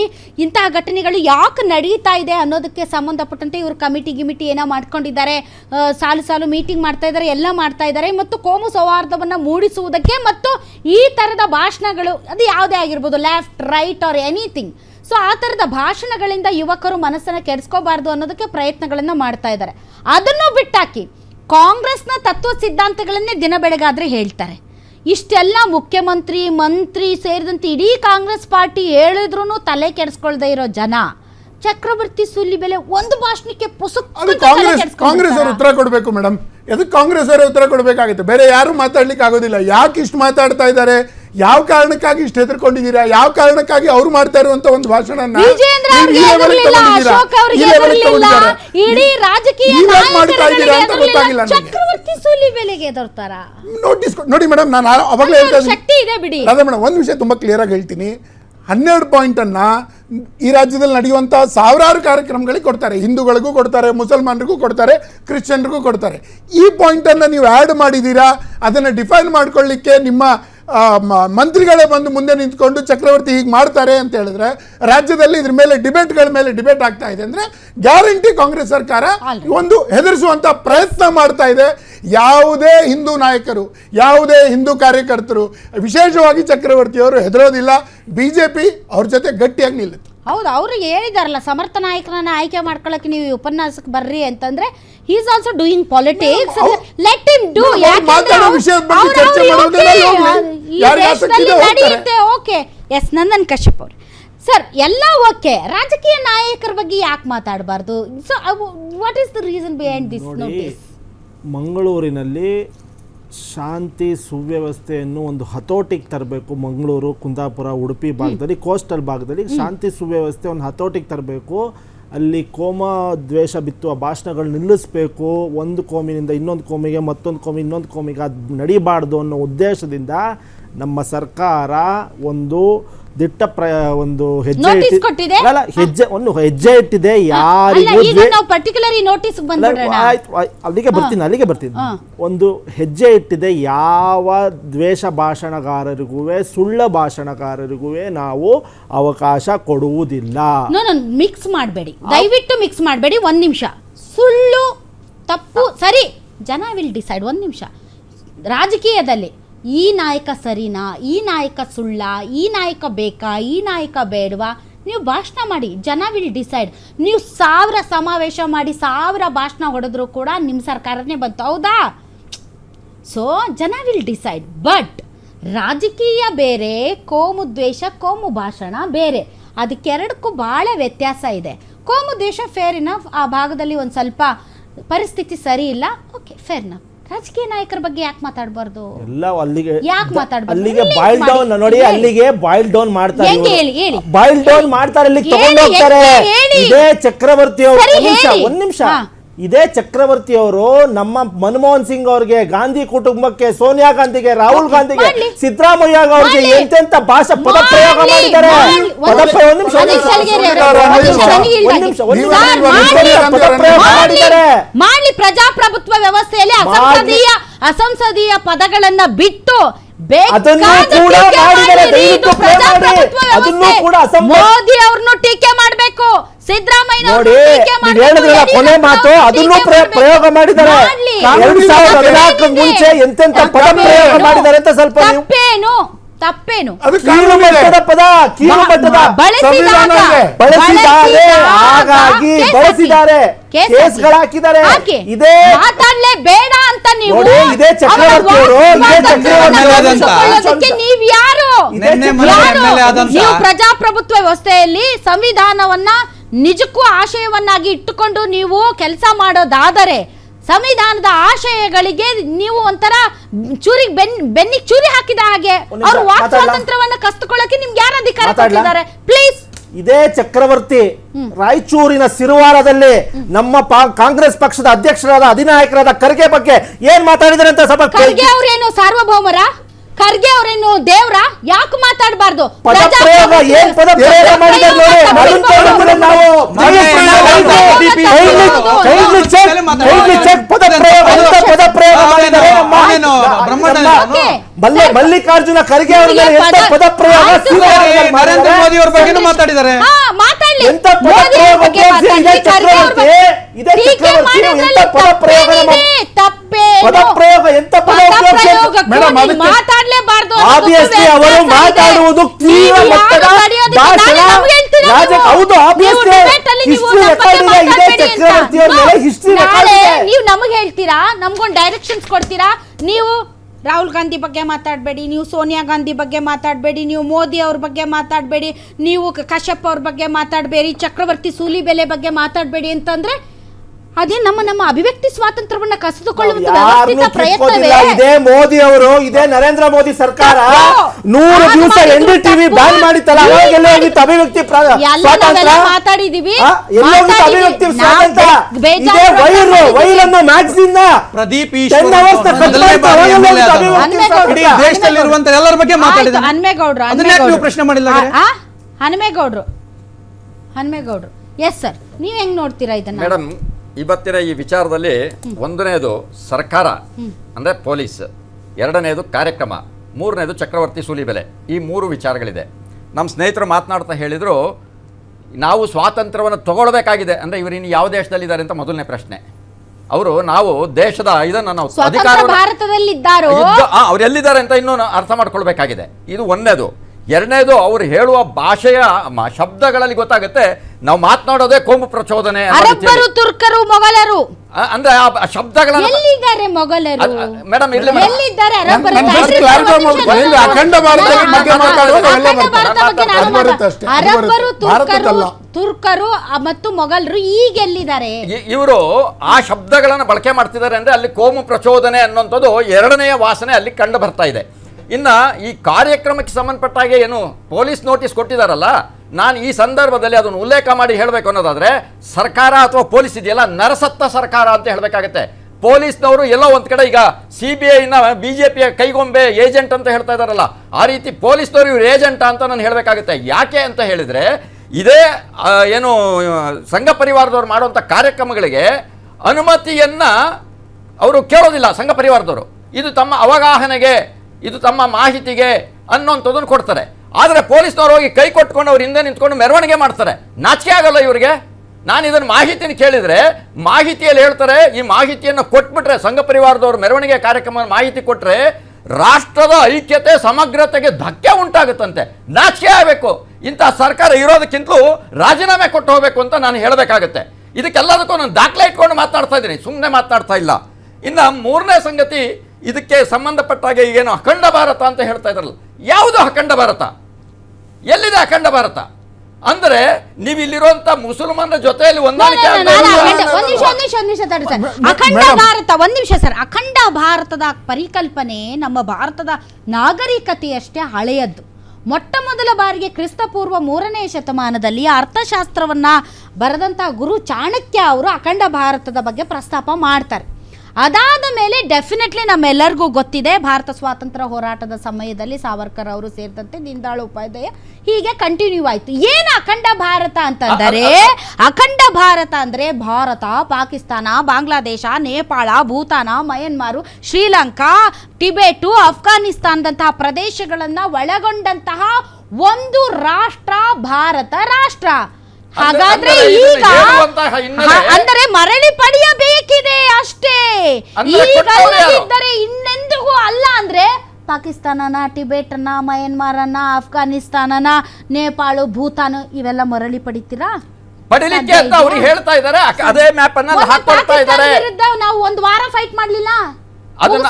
ರಾಜ್ಯದಲ್ಲಿ ಇಂತಹ ಘಟನೆಗಳು ಯಾಕೆ ನಡೀತಾ ಇದೆ ಅನ್ನೋದಕ್ಕೆ ಸಂಬಂಧಪಟ್ಟಂತೆ ಇವರು ಕಮಿಟಿ ಗಿಮಿಟಿ ಏನೋ ಮಾಡ್ಕೊಂಡಿದ್ದಾರೆ. ಸಾಲು ಸಾಲು ಮೀಟಿಂಗ್ ಮಾಡ್ತಾ ಇದ್ದಾರೆ, ಎಲ್ಲ ಮಾಡ್ತಾ ಇದ್ದಾರೆ. ಮತ್ತು ಕೋಮು ಸೌಹಾರ್ದವನ್ನು ಮೂಡಿಸುವುದಕ್ಕೆ ಮತ್ತು ಈ ಥರದ ಭಾಷಣಗಳು, ಅದು ಯಾವುದೇ ಆಗಿರ್ಬೋದು, left, right or anything so ಆ ಥರದ ಭಾಷಣಗಳಿಂದ ಯುವಕರು ಮನಸ್ಸನ್ನು ಕೆಡಿಸ್ಕೋಬಾರ್ದು ಅನ್ನೋದಕ್ಕೆ ಪ್ರಯತ್ನಗಳನ್ನು ಮಾಡ್ತಾ ಇದ್ದಾರೆ. ಅದನ್ನು ಬಿಟ್ಟಾಕಿ ಕಾಂಗ್ರೆಸ್ನ ತತ್ವ ಸಿದ್ಧಾಂತಗಳನ್ನೇ ದಿನ ಬೆಳಗಾದ್ರೆ ಹೇಳ್ತಾರೆ. ಇಷ್ಟೆಲ್ಲ ಮುಖ್ಯಮಂತ್ರಿ ಮಂತ್ರಿ ಸೇರಿದಂತೆ ಇಡೀ ಕಾಂಗ್ರೆಸ್ ಪಾರ್ಟಿ ಹೇಳಿದ್ರು ತಲೆ ಕೆಡಿಸ್ಕೊಳ್ದೇ ಇರೋ ಜನ. ಚಕ್ರವರ್ತಿ ಸುಲ್ಲಿ ಬೆಲೆ ಒಂದು ಭಾಷಣಕ್ಕೆ ಕಾಂಗ್ರೆಸ್ ಕಾಂಗ್ರೆಸ್ ಅವರು? ಉತ್ತರ ಕೊಡಬೇಕು ಮೇಡಮ್. ಎದಕ್ಕೆ ಕಾಂಗ್ರೆಸ್ ಅವರು ಉತ್ತರ ಕೊಡಬೇಕಾಗುತ್ತೆ? ಬೇರೆ ಯಾರು ಮಾತಾಡ್ಲಿಕ್ಕೆ ಆಗೋದಿಲ್ಲ ಯಾಕೆ ಇಷ್ಟು ಮಾತಾಡ್ತಾ ಇದ್ದಾರೆ? ಯಾವ ಕಾರಣಕ್ಕಾಗಿ ಇಷ್ಟು ಹೆದರ್ಕೊಂಡಿದ್ದೀರಾ? ಯಾವ ಕಾರಣಕ್ಕಾಗಿ ಅವ್ರು ಮಾಡ್ತಾ ಇರುವಂತ ಒಂದು ಭಾಷಣ ನೋಡಿ ಮೇಡಮ್ ನಾನು ಅವಾಗಲೇ ಹೇಳ್ತಾ ರಾಧಾ ಮೇಡಮ್ ಒಂದು ವಿಷಯ ತುಂಬಾ ಕ್ಲಿಯರ್ ಆಗಿ ಹೇಳ್ತೀನಿ. ಹನ್ನೆರಡು ಪಾಯಿಂಟನ್ನು ಈ ರಾಜ್ಯದಲ್ಲಿ ನಡೆಯುವಂಥ ಸಾವಿರಾರು ಕಾರ್ಯಕ್ರಮಗಳಿಗೆ ಕೊಡ್ತಾರೆ. ಹಿಂದೂಗಳಿಗೂ ಕೊಡ್ತಾರೆ ಮುಸಲ್ಮಾನರಿಗೂ ಕೊಡ್ತಾರೆ ಕ್ರಿಶ್ಚಿಯನ್ರಿಗೂ ಕೊಡ್ತಾರೆ. ಈ ಪಾಯಿಂಟನ್ನು ನೀವು ಆ್ಯಡ್ ಮಾಡಿದ್ದೀರಾ? ಅದನ್ನು ಡಿಫೈನ್ ಮಾಡ್ಕೊಳ್ಳಿಕ್ಕೆ ನಿಮ್ಮ ಮಂತ್ರಿಗಳೇ ಬಂದು ಮುಂದೆ ನಿಂತ್ಕೊಂಡು ಚಕ್ರವರ್ತಿ ಹೀಗೆ ಮಾಡ್ತಾರೆ ಅಂತ ಹೇಳಿದ್ರೆ ರಾಜ್ಯದಲ್ಲಿ ಇದ್ರ ಮೇಲೆ ಡಿಬೇಟ್ಗಳ ಮೇಲೆ ಡಿಬೇಟ್ ಆಗ್ತಾ ಇದೆ ಅಂದರೆ ಗ್ಯಾರಂಟಿ ಕಾಂಗ್ರೆಸ್ ಸರ್ಕಾರ ಒಂದು ಹೆದರಿಸುವಂಥ ಪ್ರಯತ್ನ ಮಾಡ್ತಾ ಇದೆ. ಯಾವುದೇ ಹಿಂದೂ ನಾಯಕರು ಯಾವುದೇ ಹಿಂದೂ ಕಾರ್ಯಕರ್ತರು ವಿಶೇಷವಾಗಿ ಚಕ್ರವರ್ತಿಯವರು ಹೆದರೋದಿಲ್ಲ. ಬಿ ಜೆ ಪಿ ಅವ್ರ ಜೊತೆ ಗಟ್ಟಿಯಾಗಿ ನಿಲ್ಲುತ್ತೆ. ಹೌದು ಅವರು ಹೇಳಿದಾರಲ್ಲ ಸಮರ್ಥ ನಾಯಕನನ್ನ ಆಯ್ಕೆ ಮಾಡ್ಕೊಳಕ್ಕೆ ನೀವು ಈ ಉಪನ್ಯಾಸಕ್ಕೆ ಬರ್ರಿ ಅಂತಂದ್ರೆ is also doing politics let him do ಯಾಕೆ ಮಾತಾಡೋ ವಿಷಯದ ಬಗ್ಗೆ ಚರ್ಚೆ ಮಾಡೋದೆಲ್ಲ ಹೋಗ್ಲಿ. ಯಾರಿಗೆ ಆಸಕ್ತಿ ಇದೆ ಹೋಗ್ತಾರೆ. ನಡೆಯುತ್ತೆ ಓಕೆ ಎಸ್ ನಂದನ್ ಕಶ್ಯಪ್ ಅವ್ರು. ಸರ್ ಎಲ್ಲ ಓಕೆ ರಾಜಕೀಯ ನಾಯಕರ ಬಗ್ಗೆ ಯಾಕೆ ಮಾತಾಡಬಾರ್ದು? So what is the reason behind this ನೋಡಿ ನೋಟಿಸ್ ಮಂಗಳೂರಿನಲ್ಲಿ ಶಾಂತಿ ಸುವ್ಯವಸ್ಥೆಯನ್ನು ಒಂದು ಹತೋಟಿಗೆ ತರಬೇಕು. ಮಂಗಳೂರು ಕುಂದಾಪುರ ಉಡುಪಿ ಭಾಗದಲ್ಲಿ ಕೋಸ್ಟಲ್ ಭಾಗದಲ್ಲಿ ಶಾಂತಿ ಸುವ್ಯವಸ್ಥೆ ಒಂದು ಹತೋಟಿಗೆ ತರಬೇಕು. ಅಲ್ಲಿ ಕೋಮ ದ್ವೇಷ ಬಿತ್ತುವ ಭಾಷಣಗಳು ನಿಲ್ಲಿಸಬೇಕು. ಒಂದು ಕೋಮಿನಿಂದ ಇನ್ನೊಂದು ಕೋಮಿಗೆ ಮತ್ತೊಂದು ಕೋಮಿ ಇನ್ನೊಂದು ಕೋಮಿಗೆ ಅದು ನಡಿಬಾರ್ದು ಅನ್ನೋ ಉದ್ದೇಶದಿಂದ ನಮ್ಮ ಸರ್ಕಾರ ಒಂದು ದಿಟ್ಟ ಪ್ರ ಒಂದು ಹೆಜ್ಜೆ Notice ಇಟ್ಟಿ- ಕೊಟ್ಟಿದೆ? ಅಲ್ಲ, ಹೆಜ್ಜೆ ಒಂದು ಹೆಜ್ಜೆ ಇಟ್ಟಿದೆ ಅಲ್ಲ ಯಾರಿಗೂ ಈಗ ದ್ವೇ- ನಾವು ಪರ್ಟಿಕ್ಯುಲರ್ ನೋಟಿಸ್ ಬಂದ್ಬಿಡೋಣ. ಆಯ್ತು, ಆಯ್ತು, ಅಲ್ಲಿಗೆ ಬರ್ತೀನಿ ಅಲ್ಲಿಗೆ ಬರ್ತೀನಿ. ಹಾ. ಒಂದು ಹೆಜ್ಜೆ ಇಟ್ಟಿದೆ ಯಾವ ದ್ವೇಷ ಭಾಷಣಗಾರರಿಗೂ ಸುಳ್ಳ ಭಾಷಣಗಾರರಿಗೂ ನಾವು ಅವಕಾಶ ಕೊಡುವುದಿಲ್ಲ. ನೋ ನಾನು ಮಿಕ್ಸ್ ಮಾಡಬೇಡಿ. ದಯವಿಟ್ಟು ಮಿಕ್ಸ್ ಮಾಡಬೇಡಿ ಒಂದು ನಿಮಿಷ. ಸುಳ್ಳು ತಪ್ಪು ಸರಿ ಜನ ವಿಲ್ ಡಿಸೈಡ್ ಒಂದು ನಿಮಿಷ. ರಾಜಕೀಯದಲ್ಲಿ ಈ ನಾಯಕ ಸರಿನಾ, ಈ ನಾಯಕ ಸುಳ್ಳ, ಈ ನಾಯಕ ಬೇಕಾ, ಈ ನಾಯಕ ಬೇಡವಾ? ನೀವು ಭಾಷಣ ಮಾಡಿ, ಜನ ವಿಲ್ ಡಿಸೈಡ್. ನೀವು ಸಾವಿರ ಸಮಾವೇಶ ಮಾಡಿ, ಸಾವಿರ ಭಾಷಣ ಹೊಡೆದ್ರು ಕೂಡ ನಿಮ್ಮ ಸರ್ಕಾರನೇ ಬಂತು, ಹೌದಾ? ಸೊ ಜನ ವಿಲ್ ಡಿಸೈಡ್. ಬಟ್ ರಾಜಕೀಯ ಬೇರೆ, ಕೋಮು ದ್ವೇಷ, ಕೋಮು ಭಾಷಣ ಬೇರೆ. ಅದಕ್ಕೆರಡಕ್ಕೂ ಭಾಳ ವ್ಯತ್ಯಾಸ ಇದೆ. ಕೋಮು ದ್ವೇಷ ಫೇರ್ ಇನಫ್ ಆ ಭಾಗದಲ್ಲಿ ಒಂದು ಸ್ವಲ್ಪ ಪರಿಸ್ಥಿತಿ ಸರಿ ಇಲ್ಲ. ಓಕೆ ಫೇರ್ ಇನಫ್ ರಾಜಕೀಯ ನಾಯಕರ ಬಗ್ಗೆ ಯಾಕೆ ಮಾತಾಡಬಾರ್ದು ಎಲ್ಲ ಅಲ್ಲಿಗೆ ಯಾಕ್ ಮಾತಾಡಬಾರ್ದು ಅಲ್ಲಿಗೆ ಬಾಯ್ಲ್. ಡೌನ್ ನೋಡಿ ಅಲ್ಲಿಗೆ ಬಾಯ್ಲ್ ಡೌನ್ ಮಾಡ್ತಾರೆ ಹೆಂಗೆ ಹೇಳಿ, ಹೇಳಿ. ಬಾಯ್ಲ್ ಡೌನ್ ಮಾಡ್ತಾರೆ ಇಲ್ಲಿಗೆ ಹೇಳಿ, ತಗೊಂಡು ಹೋಗ್ತಾರೆ ಹೇಳಿ, ಹೇಳಿ. ಇದೇ ಚಕ್ರವರ್ತಿ ಅವರು ಸರಿ, ಒಂದ್ ನಿಮಿಷ ಹೇಳಿ. ಒಂದ್ ನಿಮಿಷ ಹಾ. ಇದೇ ಚಕ್ರವರ್ತಿಯವರು ನಮ್ಮ ಮನಮೋಹನ್ ಸಿಂಗ್ ಅವ್ರಿಗೆ ಗಾಂಧಿ ಕುಟುಂಬಕ್ಕೆ ಸೋನಿಯಾ ಗಾಂಧಿಗೆ ರಾಹುಲ್ ಗಾಂಧಿಗೆ. ಸಿದ್ದರಾಮಯ್ಯ ಅವ್ರಿಗೆ ಎಂತೆಂತ ಭಾಷಾ ಪದ ಪ್ರಯೋಗ ಮಾಡ್ಲಿ, ಮಾಡಿದ್ದಾರೆ ಮಾಡ್ಲಿ. ಪದ ಪ್ರಯೋಗ- ಒಂದ್ ನಿಮಿಷ. ಮಾಡಿದ್ದಾರೆ ಮಾಡ್ಲಿ ಪ್ರಜಾಪ್ರಭುತ್ವ ವ್ಯವಸ್ಥೆಯಲ್ಲಿ ಅಸಂಸದೀಯ ಅಸಂಸದೀಯ ಪದಗಳನ್ನ ಬಿಟ್ಟು. ಮಾಡಿ, ಮಾಡಿ. ಮೋದಿ ಅವ್ರನ್ನು ಟೀಕೆ ಮಾಡಬೇಕು ನೋಡಿ ನೀವು ಹೇಳಿದ್ರಲ್ಲ ಕೊನೆ ಮಾತು ಅದನ್ನು ಪ್ರಯ- ಪ್ರಯೋಗ ಮಾಡಿದ್ದಾರೆ. ಎರಡ್ ಸಾವಿರದ ಹದಿನಾಲ್ಕು ಮುಂಚೆ ಎಂತೆಂತ ಪದ ಪ್ರಯೋಗ ಮಾಡಿದ್ದಾರೆ ಅಂತ ಸ್ವಲ್ಪ ನೀವು ತಪ್ಪೇನು? ತಪ್ಪೇನು? ಅದು ಕೀಳು ಮಟ್ಟದ ಪದ ಕೀಳು ಮಟ್ಟದ ಬಳಸಿದಾಗ ಸಂವಿಧಾನ ಬಳಸಿದ್ದಾರೆ. ಹಾಗಾಗಿ ಬಳಸಿದ್ದಾರೆ. ಕೇಸ್ ಕೇಸ್ಗಳು ಹಾಕಿದ್ದಾರೆ ಹಾಕಿ. ಇದೇ ಮಾತಾಡ್ಲೇ ಬೇಡ ಅಂತ ನೀವು. ಇದೇ ಚಕ್ರವರ್ತಿ ಅವರು, ಇದೇ ಚಕ್ರವರ್ತಿ ನೀವ್ ಯಾರು? ನೀವು ಪ್ರಜಾಪ್ರಭುತ್ವ ವ್ಯವಸ್ಥೆಯಲ್ಲಿ ಸಂವಿಧಾನವನ್ನ ನಿಜಕ್ಕೂ ಆಶಯವನ್ನಾಗಿ ಇಟ್ಟುಕೊಂಡು ನೀವು ಕೆಲಸ ಮಾಡೋದಾದರೆ ಸಂವಿಧಾನದ ಆಶಯಗಳಿಗೆ ನೀವು ಒಂಥರ ಚೂರಿಗೆ ಬೆನ್ ಬೆನ್ನಿಗೆ ಚೂರಿ ಹಾಕಿದ ಹಾಗೆ ಅವರು ವಾಕ್? ಸ್ವಾತಂತ್ರ್ಯವನ್ನ ಕಸ್ತಕೊಳ್ಳಕ್ಕೆ ನಿಮ್ಗೆ ಯಾರು ಅಧಿಕಾರ? ಕೊಟ್ಟಿದ್ದಾರೆ ಪ್ಲೀಸ್ ಇದೇ ಚಕ್ರವರ್ತಿ ರಾಯಚೂರಿನ ಸಿರುವಾರದಲ್ಲಿ ನಮ್ಮ ಕಾಂಗ್ರೆಸ್ ಪಕ್ಷದ ಅಧ್ಯಕ್ಷರಾದ ಅಧಿನಾಯಕರಾದ ಖರ್ಗೆ ಬಗ್ಗೆ ಏನ್ ಮಾತಾಡಿದ್ರೆ ಅಂತ ಸಭೆ. ಖರ್ಗೆ ಅವ್ರೇನು ಸಾರ್ವಭೌಮರ ಖರ್ಗೆ ಅವ್ರೇನು ದೇವ್ರ? ಯಾಕೆ ಮಾತಾಡಬಾರ್ದು? ಏನ್ ಮಾಡಿದ್ದಾರೆ ನೋಡಿ ನಾವು. ಮಾಡಿದ್ದಾರೆ. ಮಲ್ಲ ಮಲ್ಲಿಕಾರ್ಜುನ ಖರ್ಗೆ ಅವರ ಮೇಲೆ ಎಂತ ಪದ- ಪದ ಪ್ರಯೋಗ ಆಯ್ತು. ಸೀದಾ ಸರಿ, ಅವ್ರ ಮೇಲೆ ನರೇಂದ್ರ ಮೋದಿ ಅವ್ರ ಬಗ್ಗೆನೂ ಮಾತಾಡಿದ್ದಾರೆ. ಎಂತ ಪದ ಮೋದಿ ಪ್ರಯೋಗ ಅವ್ರ ಬಗ್ಗೆ ಉಪಯೋಗಿಸಿ ಮಾತಾಡ್ಲಿ, ಇದೇ ಚಕ್ರವರ್ತಿ, ಚಕ್ರವರ್ತಿ. ಎಂತ ಪದ ಎಂತ ಮೇಡಮ್, ಮಾತಾಡ್ಲೇಬಾರ್ದು ವ್ಯತ್ಯಾಸ ಅವರು ಇದೆ. ಮಾತಾಡುವುದು ತೀವ್ರ ನೀವು ಮಟ್ಟದ ಭಾಷಣ? ಹೌದು ಇದೆ, ಇದೇ ಚಕ್ರವರ್ತಿ ಅವ್ರ ಮೇಲೆ ಇದೆ. ನಮಗೆ ಹೇಳ್ತೀರಾ ನಮಗೊಂದು ಡೈರೆಕ್ಷನ್ಸ್ ಕೊಡ್ತೀರಾ ನೀವು ರಾಹುಲ್ ಗಾಂಧಿ ಬಗ್ಗೆ ಮಾತಾಡಬೇಡಿ ನೀವು ಸೋನಿಯಾ ಗಾಂಧಿ ಬಗ್ಗೆ ಮಾತಾಡಬೇಡಿ ನೀವು ಮೋದಿ ಅವ್ರ ಬಗ್ಗೆ ಮಾತಾಡಬೇಡಿ ನೀವು ಕಶ್ಯಪ್ ಅವ್ರ ಬಗ್ಗೆ ಮಾತಾಡಬೇಡಿ ಚಕ್ರವರ್ತಿ ಸೂಲಿಬೆಲೆ ಬಗ್ಗೆ ಮಾತಾಡಬೇಡಿ ಅಂತಂದ್ರೆ ಅದೇ ನಮ್ಮ ನಮ್ಮ ಅಭಿವ್ಯಕ್ತಿ ಸ್ವಾತಂತ್ರ್ಯವನ್ನ ಕಸಿದುಕೊಳ್ಳುವಂತ ವ್ಯವಸ್ಥಿತ ಪ್ರಯತ್ನವೇ. ಇದೇ ಮೋದಿ ಅವರು ಇದೇ ನರೇಂದ್ರ ಮೋದಿ ಸರ್ಕಾರ. ನೂರು ದಿವಸ ಎನ್ ಡಿ ಟಿವಿ. ಬ್ಯಾನ್ ಮಾಡಿತ್ತಲ್ಲ ಅವಾಗೆಲ್ಲ ಹೋಗಿತ್ತು ಅಭಿವ್ಯಕ್ತಿ ಸ್ವಾತಂತ್ರ್ಯ? ಮಾತಾಡಿದೀವಿ. ಅಭಿವ್ಯಕ್ತಿ ಸ್ವಾತಂತ್ರ್ಯ? ಇದೇ ವೈರು ವೈರ್ ಅನ್ನೋ ಮ್ಯಾಗ್ಝಿನ್ ಪ್ರದೀಪ್. ದೇಶದಲ್ಲಿರುವಂತ ಎಲ್ಲರ ಬಗ್ಗೆ ಮಾತಾಡಿದ್ದಾರೆ ಹನುಮೇಗೌಡ್ರು ಅದನ್ನ ಯಾಕೆ ನೀವು ಪ್ರಶ್ನೆ ಮಾಡಿಲ್ಲ? ಹನುಮೇಗೌಡ್ರು. ಹನುಮೇಗೌಡ್ರು. ಎಸ್ ಸರ್ ನೀವ್ ಹೆಂಗ್ ನೋಡ್ತೀರಾ ಇದನ್ನ? ಮೇಡಮ್ ಇವತ್ತಿನ ಈ ವಿಚಾರದಲ್ಲಿ ಒಂದನೇದು ಸರ್ಕಾರ ಅಂದರೆ ಪೊಲೀಸ್. ಎರಡನೇದು ಕಾರ್ಯಕ್ರಮ ಮೂರನೇದು ಚಕ್ರವರ್ತಿ ಸೂಲಿಬೆಲೆ. ಈ ಮೂರು ವಿಚಾರಗಳಿದೆ. ನಮ್ಮ ಸ್ನೇಹಿತರು ಮಾತನಾಡ್ತಾ ಹೇಳಿದರು ನಾವು ಸ್ವಾತಂತ್ರ್ಯವನ್ನು ತಗೊಳ್ಬೇಕಾಗಿದೆ. ಅಂದರೆ ಇವರು ಇನ್ನು ಯಾವ ದೇಶದಲ್ಲಿದ್ದಾರೆ ಅಂತ ಮೊದಲನೇ ಪ್ರಶ್ನೆ. ಅವರು ನಾವು ದೇಶದ ಇದನ್ನು ನಾವು ಅಧಿಕಾರ ಅವ್ರು ಎಲ್ಲಿದ್ದಾರೆ ಅಂತ ಇನ್ನೂ ಅರ್ಥ ಮಾಡ್ಕೊಳ್ಬೇಕಾಗಿದೆ. ಇದು ಒಂದನೇದು ಎರಡನೇದು ಅವರು ಹೇಳುವ ಭಾಷೆಯ ಮ- ಶಬ್ದಗಳಲ್ಲಿ ಗೊತ್ತಾಗುತ್ತೆ. ನಾವು ಮಾತನಾಡೋದೇ ಕೋಮು ಪ್ರಚೋದನೆ ಅರಬ್ಬರು ತುರ್ಕರು ಮೊಘಲರು. ಅಂದ್ರೆ ಆ ಶಬ್ದಗಳನ್ನ ಮೊಘಲರು? ಮೇಡಮ್, ಎಲ್ಲಿದ್ದಾರೆ ಅಖಂಡ ಅರಬ್ಬರು ತುರ್ಕರು ತುರ್ಕರು ಮತ್ತು ಮೊಘಲರು ಈಗ ಎಲ್ಲಿದ್ದಾರೆ? ಇವರು ಆ ಶಬ್ದಗಳನ್ನು ಬಳಕೆ ಮಾಡ್ತಿದ್ದಾರೆ ಅಂದ್ರೆ ಅಲ್ಲಿ ಕೋಮು ಪ್ರಚೋದನೆ ಅನ್ನುವಂಥದ್ದು ಎರಡನೆಯ ವಾಸನೆ ಅಲ್ಲಿ ಕಂಡು ಬರ್ತಾ ಇದೆ. ಇನ್ನ ಈ ಕಾರ್ಯಕ್ರಮಕ್ಕೆ ಸಂಬಂಧಪಟ್ಟ ಹಾಗೆ ಏನು ಪೊಲೀಸ್ ನೋಟಿಸ್ ಕೊಟ್ಟಿದಾರಲ್ಲ, ನಾನು ಈ ಸಂದರ್ಭದಲ್ಲಿ ಅದನ್ನು ಉಲ್ಲೇಖ ಮಾಡಿ ಹೇಳಬೇಕು ಅನ್ನೋದಾದ್ರೆ, ಸರ್ಕಾರ ಅಥವಾ ಪೊಲೀಸ್ ಇದೆಯಲ್ಲ, ನರಸತ್ತ ಸರ್ಕಾರ ಅಂತ ಹೇಳಬೇಕಾಗತ್ತೆ. ಪೊಲೀಸ್ನವರು ಎಲ್ಲೋ ಒಂದು ಕಡೆ ಈಗ ಸಿ ಬಿ ಐನ ಬಿ ಜೆ ಪಿಯ ಕೈಗೊಂಬೆ ಏಜೆಂಟ್ ಅಂತ ಹೇಳ್ತಾ ಇದ್ದಾರಲ್ಲ ಆ ರೀತಿ ಪೊಲೀಸ್ನವರು ಇವ್ರು ಏಜೆಂಟ್ ಅಂತ ನಾನು ಹೇಳಬೇಕಾಗುತ್ತೆ. ಯಾಕೆ ಅಂತ ಹೇಳಿದ್ರೆ, ಇದೇ ಏನು, ಸಂಘ ಪರಿವಾರದವ್ರು ಮಾಡುವಂಥ ಕಾರ್ಯಕ್ರಮಗಳಿಗೆ ಅನುಮತಿಯನ್ನು ಅವರು ಕೇಳೋದಿಲ್ಲ ಸಂಘ ಪರಿವಾರದವರು. ಇದು ತಮ್ಮ ಅವಗಾಹನೆಗೆ ಇದು ತಮ್ಮ ಮಾಹಿತಿಗೆ ಅನ್ನೋಂಥದ್ದನ್ನು ಕೊಡ್ತಾರೆ. ಆದರೆ ಪೊಲೀಸ್ನವ್ರು ಹೋಗಿ ಕೈ ಕೊಟ್ಕೊಂಡು ಅವ್ರ ಹಿಂದೆ ನಿಂತ್ಕೊಂಡು ಮೆರವಣಿಗೆ ಮಾಡ್ತಾರೆ. ನಾಚಿಕೆ ಆಗಲ್ಲ ಇವರಿಗೆ? ನಾನು ಇದನ್ನು ಮಾಹಿತಿನ ಕೇಳಿದರೆ ಮಾಹಿತಿಯಲ್ಲಿ ಹೇಳ್ತಾರೆ, ಈ ಮಾಹಿತಿಯನ್ನು ಕೊಟ್ಬಿಟ್ರೆ ಸಂಘ ಪರಿವಾರದವರು ಮೆರವಣಿಗೆ ಕಾರ್ಯಕ್ರಮ ಮಾಹಿತಿ ಕೊಟ್ಟರೆ ರಾಷ್ಟ್ರದ ಐಕ್ಯತೆ, ಸಮಗ್ರತೆಗೆ ಧಕ್ಕೆ ಉಂಟಾಗುತ್ತಂತೆ. ನಾಚಿಕೆ ಆಗಬೇಕು. ಇಂಥ ಸರ್ಕಾರ ಇರೋದಕ್ಕಿಂತಲೂ ರಾಜೀನಾಮೆ ಕೊಟ್ಟು ಹೋಗಬೇಕು ಅಂತ ನಾನು ಹೇಳಬೇಕಾಗತ್ತೆ. ಇದಕ್ಕೆಲ್ಲದಕ್ಕೂ ನಾನು ದಾಖಲೆ ಇಟ್ಕೊಂಡು ಮಾತನಾಡ್ತಾ ಇದ್ದೀನಿ. ಸುಮ್ಮನೆ ಮಾತನಾಡ್ತಾ ಇಲ್ಲ. ಇನ್ನು ಮೂರನೇ ಸಂಗತಿ ಇದಕ್ಕೆ ಸಂಬಂಧಪಟ್ಟಾಗೆ ಈಗೇನು ಅಖಂಡ ಭಾರತ ಅಂತ ಹೇಳ್ತಾ ಇದ್ರಲ್ಲ ಯಾವುದು ಅಖಂಡ ಭಾರತ? ಎಲ್ಲಿದೆ ಅಖಂಡ ಭಾರತ? ಅಂದ್ರೆ ನೀವು ಇಲ್ಲಿರುವಂತ ಮುಸಲ್ಮಾನರ ಜೊತೆಯಲ್ಲಿ ಹೊಂದಾಣಿಕೆ ಅಖಂಡ ಭಾರತ ಒಂದ್ ನಿಮಿಷ ಸರ್. ಅಖಂಡ ಭಾರತದ ಪರಿಕಲ್ಪನೆ ನಮ್ಮ ಭಾರತದ ನಾಗರಿಕತೆಯಷ್ಟೇ ಹಳೆಯದ್ದು. ಮೊಟ್ಟ ಮೊದಲ ಬಾರಿಗೆ ಕ್ರಿಸ್ತಪೂರ್ವ ಮೂರನೇ ಶತಮಾನದಲ್ಲಿ ಅರ್ಥಶಾಸ್ತ್ರವನ್ನ ಬರೆದಂತಹ ಗುರು ಚಾಣಕ್ಯ ಅವರು ಅಖಂಡ ಭಾರತದ ಬಗ್ಗೆ ಪ್ರಸ್ತಾಪ ಮಾಡ್ತಾರೆ. ಅದಾದ ಮೇಲೆ ಡೆಫಿನೆಟ್ಲಿ ನಮ್ಮೆಲ್ಲರಿಗೂ ಗೊತ್ತಿದೆ ಭಾರತ ಸ್ವಾತಂತ್ರ್ಯ ಹೋರಾಟದ ಸಮಯದಲ್ಲಿ ಸಾವರ್ಕರ್ ಅವರು ಸೇರಿದಂತೆ ನಿಂದಾಳು ಉಪಾಧ್ಯಾಯ ಹೀಗೆ ಕಂಟಿನ್ಯೂ ಆಯ್ತು. ಏನು ಅಖಂಡ ಭಾರತ ಅಂತಂದರೆ ಅಖಂಡ ಭಾರತ ಅಂದರೆ ಭಾರತ ಪಾಕಿಸ್ತಾನ ಬಾಂಗ್ಲಾದೇಶ ನೇಪಾಳ ಭೂತಾನ ಮಯನ್ಮಾರು ಶ್ರೀಲಂಕಾ ಟಿಬೆಟು ಅಫ್ಘಾನಿಸ್ತಾನದಂತಹ ಪ್ರದೇಶಗಳನ್ನು ಒಳಗೊಂಡಂತಹ ಒಂದು ರಾಷ್ಟ್ರ ಭಾರತ ರಾಷ್ಟ್ರ. ಹಾಗಾದ್ರೆ ಈಗ ಅಂದರೆ ಮರಳಿ ಪಡೆಯಬೇಕಿದೆ ಅಷ್ಟೇ. ಇದ್ದರೆ ಈಗ ಯಾರು? ಇನ್ನೆಂದಿಗೂ ಅಲ್ಲ ಅಂದ್ರೆ ಪಾಕಿಸ್ತಾನನ ಟಿಬೆಟ್ನ ಮಯನ್ಮಾರನ್ನ ಅಫ್ಘಾನಿಸ್ತಾನನ ನೇಪಾಳ ಭೂತಾನ್ ಇವೆಲ್ಲ ಮರಳಿ ಪಡಿತೀರಾ? ಪಡಿಲಿಕ್ಕೆ ಅಂತ ಅವ್ರು ಹೇಳ್ತಾ ಇದ್ದಾರೆ. ಅದೇ ಮ್ಯಾಪ್ ಅನ್ನ ಹಾಕೊಳ್ತಾ ಇದ್ದಾರೆ. ನಾವು ಒಂದು ವಾರ ಫೈಟ್ ಮಾಡ್ಲಿಲ್ಲ? ಅದನ್ನ